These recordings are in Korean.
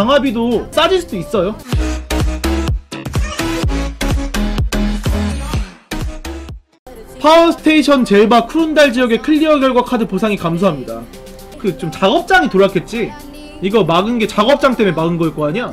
강화비도 싸질 수도 있어요. 파워스테이션 젤바 크룬달 지역의 클리어 결과 카드 보상이 감소합니다. 그 좀 작업장이 돌았겠지? 이거 막은 게 작업장 때문에 막은 걸거 아니야?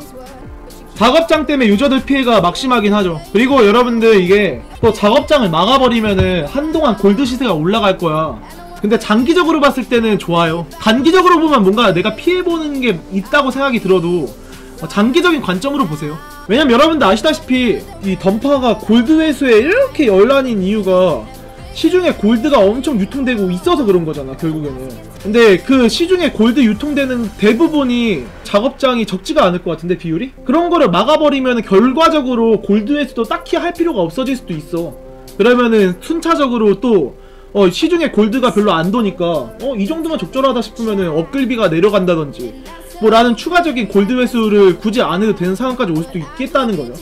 작업장 때문에 유저들 피해가 막심하긴 하죠. 그리고 여러분들 이게 또 작업장을 막아버리면은 한동안 골드 시세가 올라갈 거야 근데 장기적으로 봤을 때는 좋아요. 단기적으로 보면 뭔가 내가 피해보는 게 있다고 생각이 들어도 어, 장기적인 관점으로 보세요. 왜냐면 여러분들 아시다시피 이 던파가 골드 회수에 이렇게 열란인 이유가 시중에 골드가 엄청 유통되고 있어서 그런 거잖아 결국에는. 근데 그 시중에 골드 유통되는 대부분이 작업장이 적지가 않을 것 같은데 비율이? 그런 거를 막아버리면 결과적으로 골드 회수도 딱히 할 필요가 없어질 수도 있어. 그러면은 순차적으로 또 어, 시중에 골드가 별로 안 도니까 어, 이 정도면 적절하다 싶으면은 업글비가 내려간다든지 뭐 라는 추가적인 골드 회수를 굳이 안 해도 되는 상황까지 올 수도 있겠다는 거죠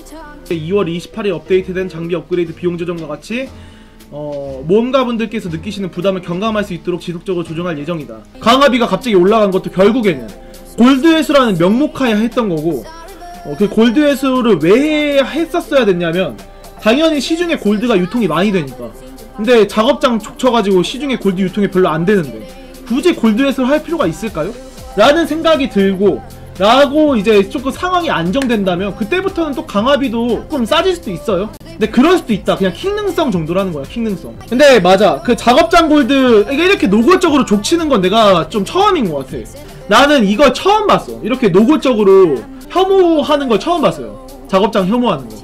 2월 28일 업데이트된 장비 업그레이드 비용 조정과 같이 어, 모험가분들께서 느끼시는 부담을 경감할 수 있도록 지속적으로 조정할 예정이다. 강화비가 갑자기 올라간 것도 결국에는 골드 회수라는 명목하에 했던 거고 어, 그 골드 회수를 왜 했었어야 됐냐면 당연히 시중에 골드가 유통이 많이 되니까 근데 작업장 족쳐가지고 시중에 골드 유통이 별로 안 되는데 굳이 골드 회수를 할 필요가 있을까요? 라는 생각이 들고 라고 이제 조금 상황이 안정된다면 그때부터는 또 강화비도 조금 싸질 수도 있어요. 근데 그럴 수도 있다. 그냥 킹능성 정도라는 거야 킹능성. 근데 맞아. 그 작업장 골드 이렇게 노골적으로 족치는 건 내가 좀 처음인 것 같아. 나는 이걸 처음 봤어. 이렇게 노골적으로 혐오하는 걸 처음 봤어요. 작업장 혐오하는 거